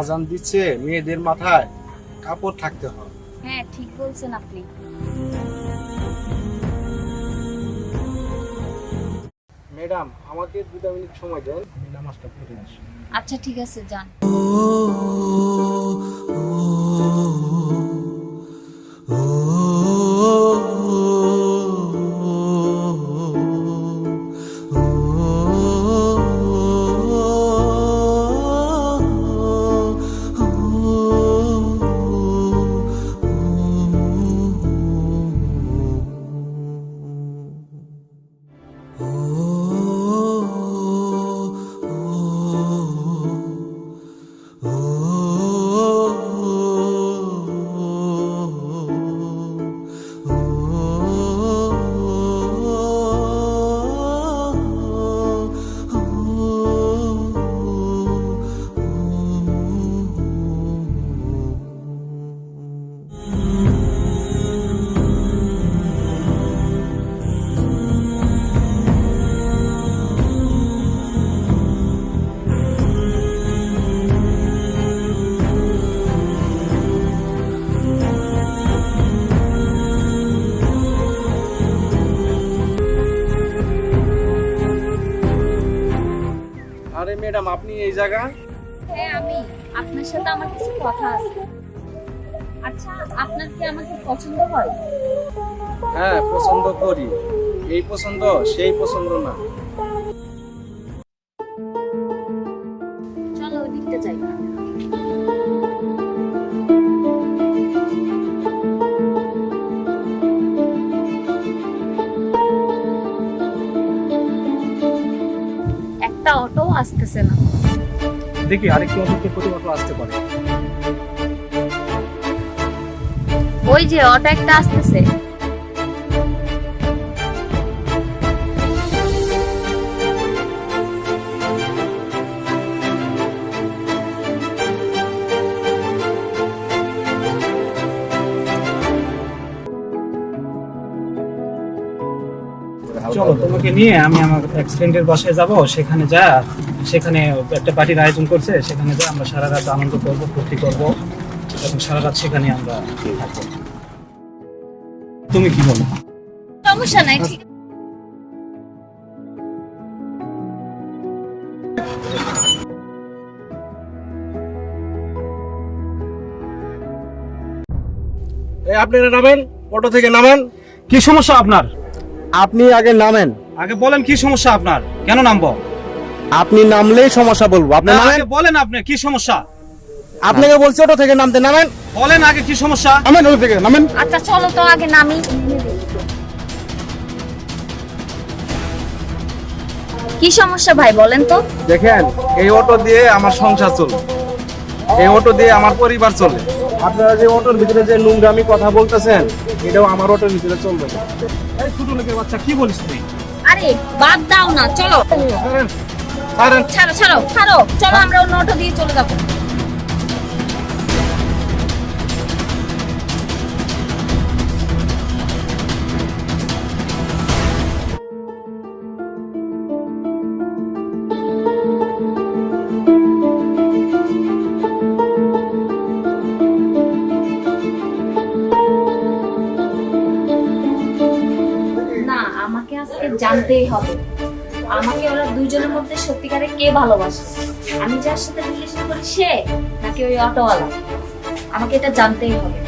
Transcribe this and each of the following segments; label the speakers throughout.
Speaker 1: আজান দিচ্ছে মেয়েদের মাথায় কাপড় থাকতে হয়।
Speaker 2: হ্যাঁ ঠিক বলছেন আপনি।
Speaker 1: ম্যাডাম আমাকে দুটা মিনিট সময় দেন। আমি নামাজটা পড়ে আসি
Speaker 2: আচ্ছা ঠিক আছে যান।
Speaker 1: ম্যাডাম আপনি এই জায়গা
Speaker 2: হ্যাঁ আমি আপনার সাথে আমার কিছু কথা আছে। আচ্ছা আপনার কি আমাকে পছন্দ হয়?
Speaker 1: হ্যাঁ পছন্দ করি। এই পছন্দ সেই পছন্দ না।
Speaker 2: আসতেছে না।
Speaker 1: দেখি আরেকটু অন্তত করতে অটো আসতে পারে।
Speaker 2: ওই যে অটো একটা আসতেছে।
Speaker 3: চলো তোমাকে নিয়ে আমি আমার এক ফ্রেন্ডের বাসায় যাব সেখানে যা সেখানে একটা পার্টির আয়োজন করছে সেখানে যা আমরা সারা রাত আনন্দ করব ফুর্তি করব এবং সারা রাত সেখানে আমরা থাকব। তুমি কি বলো?
Speaker 2: সমস্যা নাই ঠিক
Speaker 1: এই আপনারা নামেন অটো থেকে নামেন?
Speaker 3: কি সমস্যা আপনার?
Speaker 4: আপনি আগে নামেন।
Speaker 3: আগে বলেন কি সমস্যা আপনার? কেন নামবো?
Speaker 4: আপনি নামলেই সমস্যা বলব। আপনি নামেন।
Speaker 3: আগে বলেন আপনি কি সমস্যা?
Speaker 4: আপনাকে বলছি ওটা থেকে নামতে। নামেন।
Speaker 3: বলেন আগে কি সমস্যা?
Speaker 4: নামেন ওই থেকে নামেন।
Speaker 2: আচ্ছা চলো তো আগে নামি। কি সমস্যা ভাই বলেন তো।
Speaker 1: দেখেন এই অটো দিয়ে আমার সংসার চলে। এই অটো দিয়ে আমার পরিবার চলে। আপনারা যে অটোর ভিতরে যে নোংরামি কথা বলতেছেন এটাও আমার অটোর ভিতরে চলবে না।
Speaker 3: এই ছোট লোকের বাচ্চা কি বলিস তুই
Speaker 2: আরে বাদ দাও না চলো। ছাড়ো ছাড়ো ছাড়ো চলো আমরা অন্য অটো দিয়ে চলে যাব জানতেই হবে। আমাকে ওরা দুইজনের মধ্যে সত্যিকারে কে ভালোবাসে? আমি যার সাথে রিলেশন করি সে, নাকি ওই অটোওয়ালা? আমাকে এটা জানতেই হবে।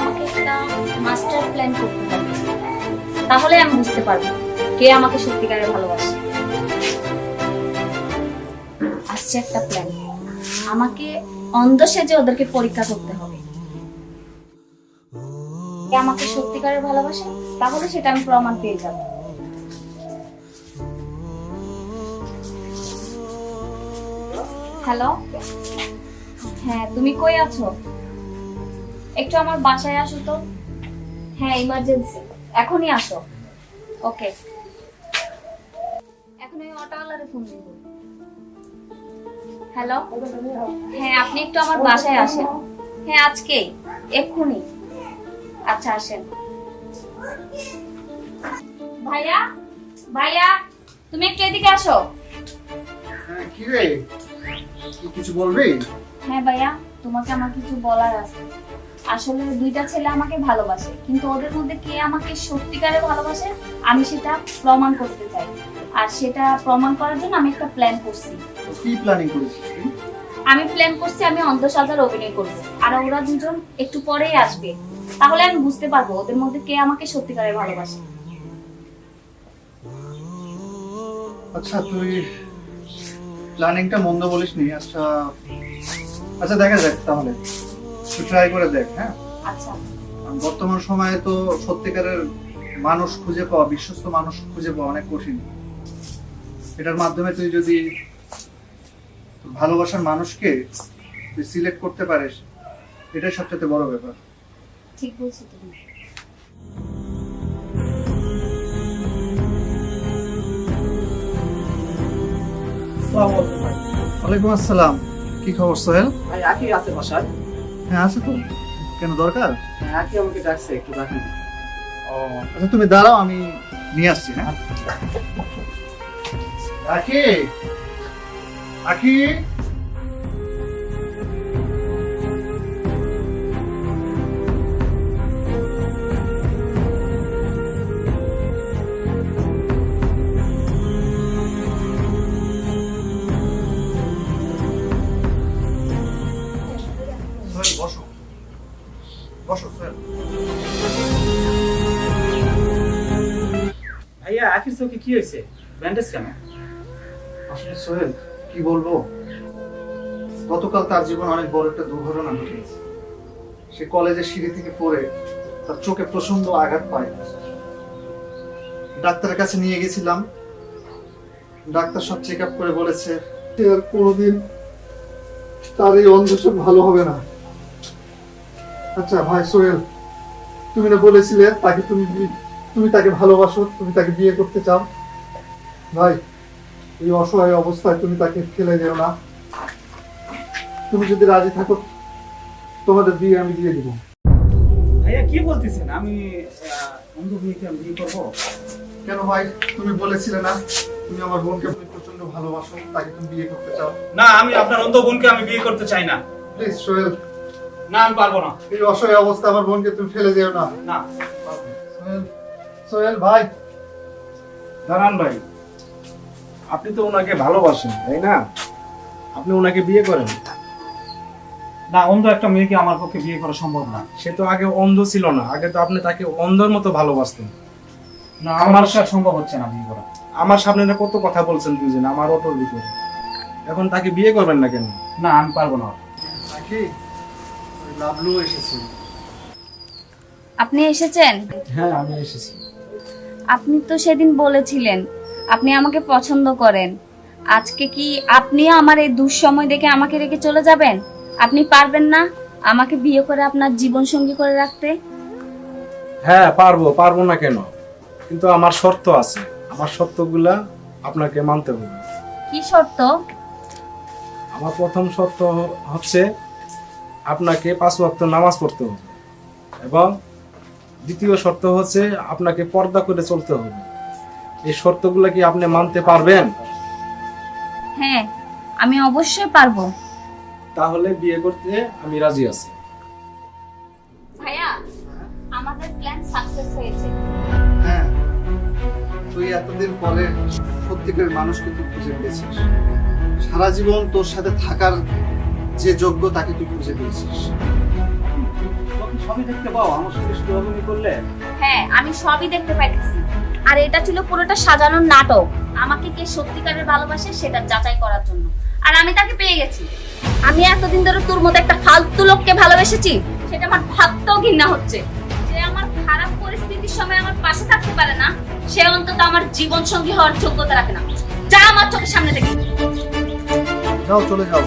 Speaker 2: আমাকে একটা মাস্টার প্ল্যান করতে হবে। তাহলে আমি বুঝতে পারব কে আমাকে সত্যিকারে ভালোবাসে। আসছে একটা প্ল্যান আমাকে অন্ধ সেজে ওদেরকে পরীক্ষা করতে হবে। কে আমাকে সত্যিকারের ভালোবাসে, তাহলে সেটা আমি প্রমাণ পেয়ে যাব। হ্যালো? হ্যাঁ তুমি কই আছো? একটু আমার বাসায় আসো তো। হ্যাঁ ইমার্জেন্সি এখনই আসো। ওকে। এখন ওই অটোওয়ালারে ফোন দিব। হ্যালো? হ্যাঁ আপনি একটু আমার বাসায় আসেন। হ্যাঁ আজকে এক্ষুনি। আচ্ছা আসেন। ভাইয়া ভাইয়া তুমি একটু এদিকে আসো।
Speaker 5: কি রে? কিছু বলবি?
Speaker 2: হ্যাঁ ভাইয়া তোমাকে আমার কিছু বলার আছে। আসলে দুইটা ছেলে আমাকে ভালোবাসে কিন্তু ওদের মধ্যে কে আমাকে সত্যিকারে ভালোবাসে আমি সেটা প্রমাণ করতে চাই। আর সেটা প্রমাণ করার জন্য আমি একটা প্ল্যান করছি।
Speaker 5: কি প্ল্যানিং করেছিস
Speaker 2: আমি প্ল্যান করছি আমি অন্ধসাজার অভিনয় করব। আর ওরা দুজন একটু পরেই আসবে। তাহলে আমি বুঝতে পারব ওদের মধ্যে কে আমাকে সত্যিকারে ভালোবাসে।
Speaker 5: আচ্ছা তুই প্ল্যানিংটা মন্দ বলিসনি আচ্ছা। আচ্ছা দেখা যাক তাহলে। তুই ট্রাই করে দেখ হ্যাঁ?
Speaker 2: আচ্ছা।
Speaker 5: বর্তমান সময়ে তো সত্যিকারের মানুষ খুঁজে পাওয়া বিশ্বস্ত মানুষ খুঁজে পাওয়া অনেক কঠিন। এটার মাধ্যমে তুই যদি ভালোবাসার মানুষকে তুই সিলেক্ট করতে পারিস এটাই সবচেয়ে বড় ব্যাপার।
Speaker 2: ঠিক বলছো তুমি।
Speaker 5: ওয়ালাইকুম আসসালাম। কি খবর সোহেল?
Speaker 3: ভাই আকি আছে বাসায়।
Speaker 5: হ্যাঁ আছে তো। কেন দরকার?
Speaker 3: হ্যাঁ আকি আমাকে ডাকছে একটু দেখেন
Speaker 5: ও আচ্ছা তুমি দাঁড়াও আমি নিয়ে আসছি হ্যাঁ? আকি আকি
Speaker 3: ভাইয়া আকির চোখে কি হয়েছে ব্যান্ডেজ কেন?
Speaker 5: আসলে সোহেল, কি বলব? গতকাল তার জীবন অনেক বড় একটা দুর্ঘটনা ঘটেছে। সে কলেজের সিঁড়ি থেকে পড়ে তার চোখে প্রচণ্ড আঘাত পায়। ডাক্তারের কাছে নিয়ে গেছিলাম। ডাক্তার সব চেক আপ করে বলেছে আর কোনোদিন তার এই অন্ধসব ভালো হবে না। আচ্ছা ভাই সোহেল, তুমি না বলেছিলে তাকে তুমি তুমি তাকে ভালোবাসো তুমি তাকে বিয়ে করতে চাও। ভাই এই অসহায় অবস্থায় তুমি তাকে ফেলে যেও না। তুমি যদি রাজি থাকো তোমাদের বিয়ে আমি দিয়ে দিব।
Speaker 3: ভাইয়া কি বলতেছেন? আমি অন্ধ মেয়েকে আমি বিয়ে করব?
Speaker 5: কেন ভাই? তুমি বলেছিলে না তুমি আমার বোনকে প্রচণ্ড ভালোবাসো তাকে তুমি বিয়ে করতে চাও।
Speaker 3: না আমি আপনার অন্ধ বোনকে আমি বিয়ে করতে চাই না।
Speaker 5: প্লিজ সোহেল।
Speaker 3: না আমি পারব না।
Speaker 5: এই অসহায় অবস্থা আমার বোনকে তুমি ফেলে যেও না।
Speaker 3: না।
Speaker 5: সোহেল ভাই।
Speaker 1: দাঁড়ান ভাই। আপনি তো ওনাকে ভালোবাসেন তাই না? আপনি ওনাকে বিয়ে করেন?
Speaker 3: না অন্ধ একটা মেয়েকে আমার পক্ষে বিয়ে করা সম্ভব না।
Speaker 1: সে তো আগে অন্ধ ছিল না আগে তো আপনি তাকে অন্ধর মতো ভালোবাসতেন।
Speaker 3: না আমার আর সম্ভব হচ্ছে না বিয়ে করা।
Speaker 1: আমার সামনে না কত কথা বলছেন দুজন আমার অটোর ভিতরে। এখন তাকে বিয়ে করবেন না কেন?
Speaker 3: না আমি পারব না।
Speaker 5: লাভলু এসেছে।
Speaker 2: আপনি এসেছেন?
Speaker 1: হ্যাঁ আমি এসেছি।
Speaker 2: আপনি তো সেদিন বলেছিলেন আপনি আমাকে পছন্দ করেন। আজকে কি আপনি আমার এই দুঃসময় দেখে আমাকে রেখে চলে যাবেন? আপনি পারবেন না আমাকে বিয়ে করে আপনার জীবন সঙ্গী করে রাখতে?
Speaker 1: হ্যাঁ পারব পারব না কেন? কিন্তু আমার শর্ত আছে। আমার শর্তগুলা আপনাকে মানতে হবে।
Speaker 2: কি শর্ত?
Speaker 1: আমার প্রথম শর্ত হচ্ছে আপনাকে পাঁচ ওয়াক্ত নামাজ পড়তে হবে। এবং দ্বিতীয় শর্ত হচ্ছে আপনাকে পর্দা করে চলতে হবে। এই শর্তগুলো কি আপনি মানতে পারবেন?
Speaker 2: হ্যাঁ আমি অবশ্যই পারব।
Speaker 1: তাহলে বিয়ে করতে আমি রাজি আছি।
Speaker 2: ভাইয়া আমাদের প্ল্যান সাকসেস হয়েছে।
Speaker 5: হ্যাঁ তুই এতদিন পরে সত্যিকারের মানুষকে তুই খুঁজে পেয়েছিস। সারা জীবন তোর সাথে থাকার যে যোগ্য তাকে তুই খুঁজে পেয়েছিস।
Speaker 3: সবই দেখতে পাও? আমার সঙ্গে অভিনয় করলে?
Speaker 2: হ্যাঁ আমি সবই দেখতে পাইতেছি। আর এটা ছিল পুরোটা সাজানোর নাটক। আমাকে কে সত্যিকারের ভালোবাসে সেটা যাচাই করার জন্য। আর আমি তাকে পেয়ে গেছি। আমি এতদিন ধরে তোর মতো একটা ফালতু লোককে ভালোবেসেছি সেটা আমার ভাবতেও ঘৃণা হচ্ছে। যে আমার খারাপ পরিস্থিতির সময় আমার পাশে থাকতে পারে না সে অন্তত আমার জীবন সঙ্গী হওয়ার যোগ্যতা রাখে না। যা আমার চোখের সামনে থেকে
Speaker 5: যাও চলে যাও।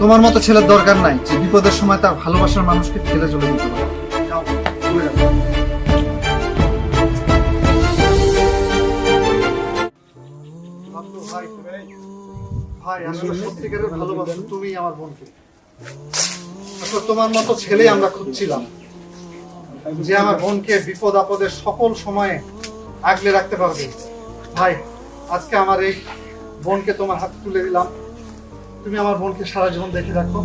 Speaker 5: তোমার মতো ছেলের দরকার নাই। যে বিপদের সময় তার ভালোবাসার মানুষকে ফেলে চলে যেতে পারে। ভাই, আসলে সত্যিকারের আমার বোনকে। আসলে তোমার মতো আমরা খুঁজছিলাম। যে আমার বোনকে বিপদ সকল সময়ে আগলে রাখতে পারবে। ভাই আজকে আমার এই বোনকে তোমার হাতে তুলে দিলাম। তুমি আমার বোনকে সারা জীবন দেখে রাখো